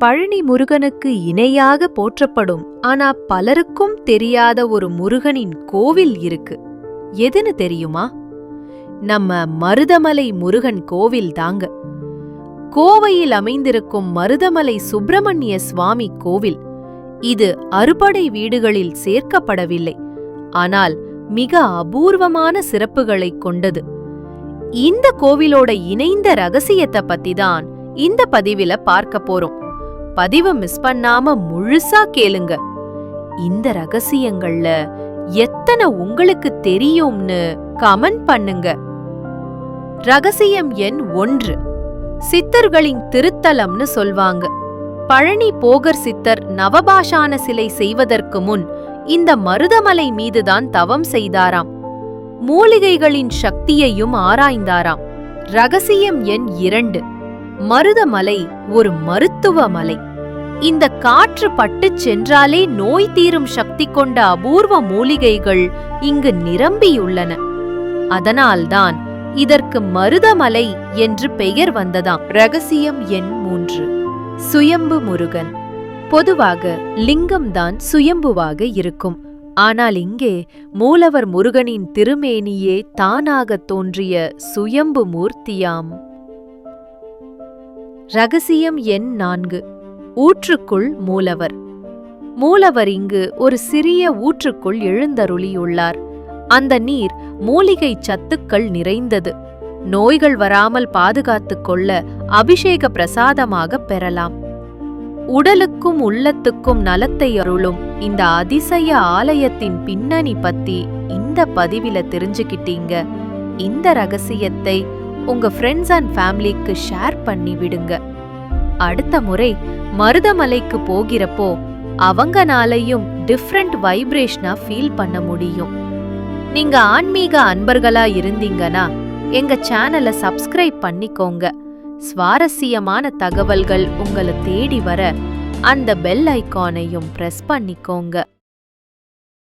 பழனி முருகனுக்கு இணையாக போற்றப்படும். ஆனா பலருக்கும் தெரியாத ஒரு முருகனின் கோவில் இருக்கு. எதுன்னு தெரியுமா? நம்ம மருதமலை முருகன் கோவில் தாங்க. கோவையில் அமைந்திருக்கும் மருதமலை சுப்பிரமணிய சுவாமி கோவில். இது அறுபடை வீடுகளில் சேர்க்கப்படவில்லை. ஆனால் மிக அபூர்வமான சிறப்புகளைக் கொண்டது. இந்த கோவிலோட இணைந்த ரகசியத்தை பத்தி தான் இந்த பதிவில பார்க்க போறோம். பதிவை மிஸ் பண்ணாம முழுசா கேளுங்க. இந்த ரகசியங்கள்ல எத்தனை உங்களுக்கு தெரியும்னு கமெண்ட் பண்ணுங்க. ரகசியம் எண் ஒன்று. சித்தர்களின் திருத்தலம்னு சொல்வாங்க. பழனி போகர் சித்தர் நவபாஷான சிலை செய்வதற்கு முன் இந்த மருதமலை மீதுதான் தவம் செய்தாராம். மூலிகைகளின் சக்தியையும் ஆராய்ந்தாராம். ரகசியம் எண் இரண்டு. மருதமலை ஒரு மருத்துவ மலை இந்த காற்று பட்டுச் சென்றாலே நோய் தீரும் சக்தி கொண்ட அபூர்வ மூலிகைகள் இங்கு நிரம்பியுள்ளன. அதனால்தான் இதற்கு மருதமலை என்று பெயர் வந்ததாம். ரகசியம் எண் மூன்று. சுயம்பு முருகன். பொதுவாக லிங்கம்தான் சுயம்புவாக இருக்கும். ஆனால் இங்கே மூலவர் முருகனின் திருமேனியே தானாகத் தோன்றிய சுயம்பு மூர்த்தியாம். ரகசியம் எண் நான்கு. ஊற்றுக்குள் மூலவர். மூலவர் இங்கு ஒரு சிறிய ஊற்றுக்குள் எழுந்தருளியுள்ளார். அந்த நீர் மூலிகை சத்துக்கள் நிறைந்தது. நோய்கள் வராமல் பாதுகாத்துக் கொள்ள அபிஷேக பிரசாதமாக பெறலாம். உடலுக்கும் உள்ளத்துக்கும் நலத்தை அருளும் இந்த அதிசய ஆலயத்தின் பின்னணி பத்தி இந்த பதிவில தெரிஞ்சுக்கிட்டீங்க. இந்த ரகசியத்தை உங்க ஃப்ரெண்ட்ஸ் அண்ட் ஃபேமிலிக்கு ஷேர் பண்ணி விடுங்க. அடுத்த முறை மருதமலைக்கு போகிறப்போ அவங்கனாலையும் டிஃப்ரெண்ட் வைப்ரேஷனா ஃபீல் பண்ண முடியும். நீங்க ஆன்மீக அன்பர்களா இருந்தீங்கன்னா எங்க சேனலை சப்ஸ்கிரைப் பண்ணிக்கோங்க. சுவாரஸ்யமான தகவல்கள் உங்களை தேடி வர அந்த பெல் ஐகானையும் பிரஸ் பண்ணிக்கோங்க.